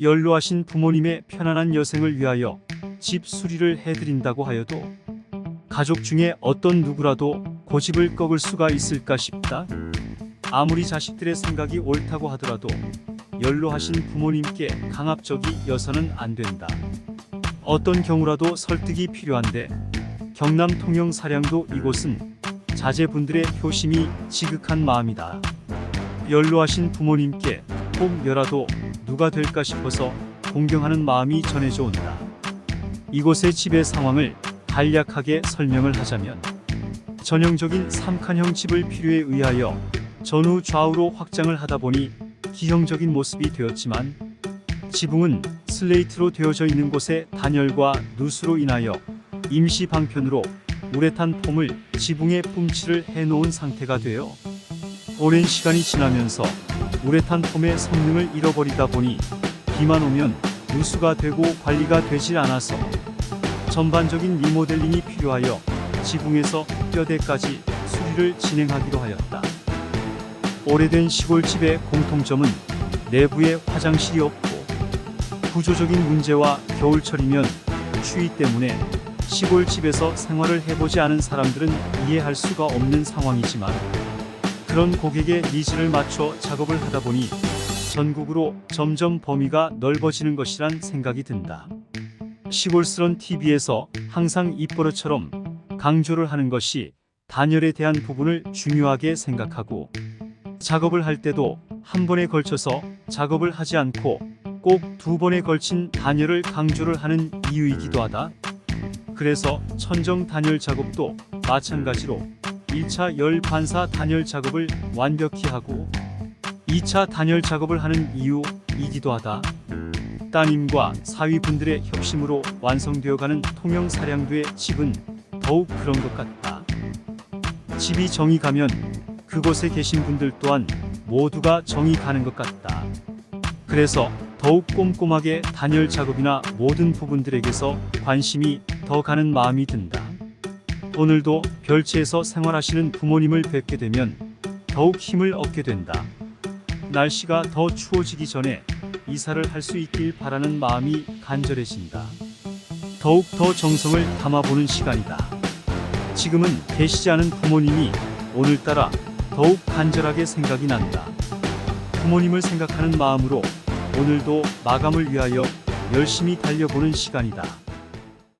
연로하신 부모님의 편안한 여생을 위하여 집 수리를 해드린다고 하여도 가족 중에 어떤 누구라도 고집을 꺾을 수가 있을까 싶다. 아무리 자식들의 생각이 옳다고 하더라도 연로하신 부모님께 강압적이 여서는 안 된다. 어떤 경우라도 설득이 필요한데 경남 통영 사량도 이곳은 자제분들의 효심이 지극한 마음이다. 연로하신 부모님께 혹 여라도 누가 될까 싶어서 공경하는 마음이 전해져 온다. 이곳의 집의 상황을 간략하게 설명을 하자면 전형적인 삼칸형 집을 필요에 의하여 전후 좌우로 확장을 하다 보니 기형적인 모습이 되었지만 지붕은 슬레이트로 되어져 있는 곳에 단열과 누수로 인하여 임시 방편으로 우레탄 폼을 지붕에 뿜칠을 해놓은 상태가 되어 오랜 시간이 지나면서 우레탄 폼의 성능을 잃어버리다 보니 비만 오면 누수가 되고 관리가 되질 않아서 전반적인 리모델링이 필요하여 지붕에서 뼈대까지 수리를 진행하기로 하였다. 오래된 시골집의 공통점은 내부에 화장실이 없고 구조적인 문제와 겨울철이면 추위 때문에 시골집에서 생활을 해보지 않은 사람들은 이해할 수가 없는 상황이지만 그런 고객의 니즈를 맞춰 작업을 하다 보니 전국으로 점점 범위가 넓어지는 것이란 생각이 든다. 시골스런 TV에서 항상 입버릇처럼 강조를 하는 것이 단열에 대한 부분을 중요하게 생각하고 작업을 할 때도 한 번에 걸쳐서 작업을 하지 않고 꼭 두 번에 걸친 단열을 강조를 하는 이유이기도 하다. 그래서 천정 단열 작업도 마찬가지로 1차 열 반사 단열 작업을 완벽히 하고 2차 단열 작업을 하는 이유이기도 하다. 따님과 사위분들의 협심으로 완성되어가는 통영 사량도의 집은 더욱 그런 것 같다. 집이 정이 가면 그곳에 계신 분들 또한 모두가 정이 가는 것 같다. 그래서 더욱 꼼꼼하게 단열 작업이나 모든 부분들에게서 관심이 더 가는 마음이 든다. 오늘도 별채에서 생활하시는 부모님을 뵙게 되면 더욱 힘을 얻게 된다. 날씨가 더 추워지기 전에 이사를 할 수 있길 바라는 마음이 간절해진다. 더욱 더 정성을 담아보는 시간이다. 지금은 계시지 않은 부모님이 오늘따라 더욱 간절하게 생각이 난다. 부모님을 생각하는 마음으로 오늘도 마감을 위하여 열심히 달려보는 시간이다.